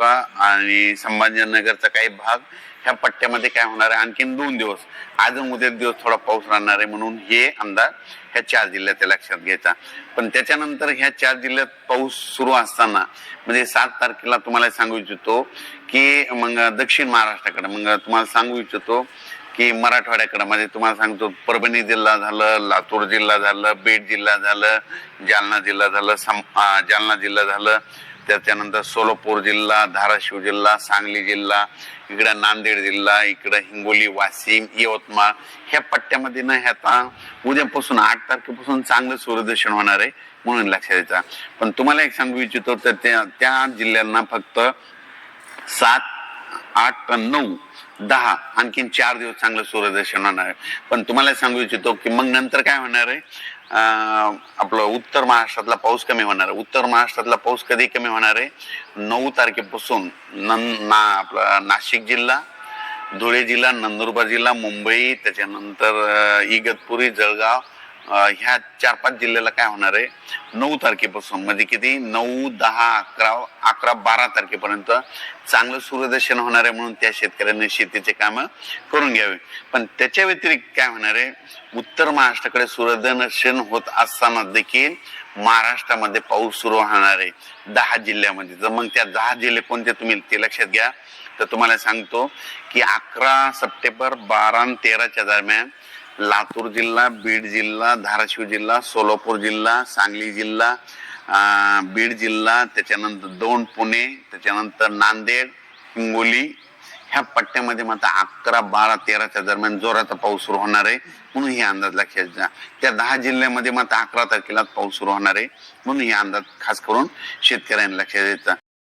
तालुका आणि संभाजीनगरचा काही भाग ह्या पट्ट्यामध्ये काय होणार आहे? आणखीन दोन दिवस. आज उद्या दिवस थोडा पाऊस राहणार आहे म्हणून हे अंदाज ह्या चार जिल्ह्यात लक्षात घ्यायचा. पण त्याच्यानंतर ह्या चार जिल्ह्यात पाऊस सुरू असताना म्हणजे सात तारखेला तुम्हाला सांगू इच्छितो की मग दक्षिण महाराष्ट्राकडे मग तुम्हाला सांगू इच्छितो की मराठवाड्याकडे. म्हणजे तुम्हाला सांगतो परभणी जिल्हा झालं लातूर जिल्हा झालं बीड जिल्हा झालं जालना जिल्हा झालं सम जालना जिल्हा झालं त्याच्यानंतर सोलापूर जिल्हा धाराशिव जिल्हा सांगली जिल्हा इकडं नांदेड जिल्हा इकडं हिंगोली वाशिम यवतमाळ. ह्या पट्ट्यामध्ये ना ह्या आता उद्यापासून आठ तारखेपासून चांगलं सूर्यदर्शन होणार आहे म्हणून लक्षात द्यायचा पण तुम्हाला एक सांगू इच्छितो तर त्या त्या जिल्ह्यांना फक्त सात आठ नऊ दहा आणखीन चार दिवस चांगलं सूर्यदर्शन होणार. आहे पण तुम्हाला सांगू इच्छितो की मग नंतर काय होणार आहे? अं, आपलं उत्तर महाराष्ट्रातला पाऊस कमी होणार आहे. उत्तर महाराष्ट्रातला पाऊस कधी कमी होणार आहे? नऊ तारखेपासून नं- ना आपला नाशिक जिल्हा धुळे जिल्हा नंदुरबार जिल्हा मुंबई त्याच्यानंतर इगतपुरी जळगाव ह्या चार पाच जिल्ह्याला काय होणार आहे? नऊ तारखेपासून म्हणजे किती? नऊ दहा अकरा अकरा बारा तारखेपर्यंत चांगलं सूर्यदर्शन होणार आहे म्हणून त्या शेतकऱ्यांनी शेतीचे कामं करून घ्यावे. पण त्याच्या व्यतिरिक्त काय होणार आहे? उत्तर महाराष्ट्राकडे सूर्यदर्शन होत असताना देखील महाराष्ट्रामध्ये पाऊस सुरू होणार आहे दहा जिल्ह्यामध्ये. जर मग त्या दहा जिल्हे कोणते तुम्ही ते लक्षात घ्या. तर तुम्हाला सांगतो की अकरा सप्टेंबर बारा आणि तेराच्या दरम्यान लातूर जिल्हा बीड जिल्हा धाराशिव जिल्हा सोलापूर जिल्हा सांगली जिल्हा बीड जिल्हा त्याच्यानंतर दोन पुणे त्याच्यानंतर नांदेड हिंगोली. ह्या पट्ट्यामध्ये मात्र अकरा बारा तेराच्या दरम्यान जोराचा पाऊस सुरू होणार आहे. म्हणून हे अंदाज लक्षात घ्या. त्या दहा जिल्ह्यामध्ये मात्र अकरा तारखेला पाऊस सुरू होणार आहे. म्हणून हे अंदाज खास करून शेतकऱ्यांनी लक्षात द्यायचा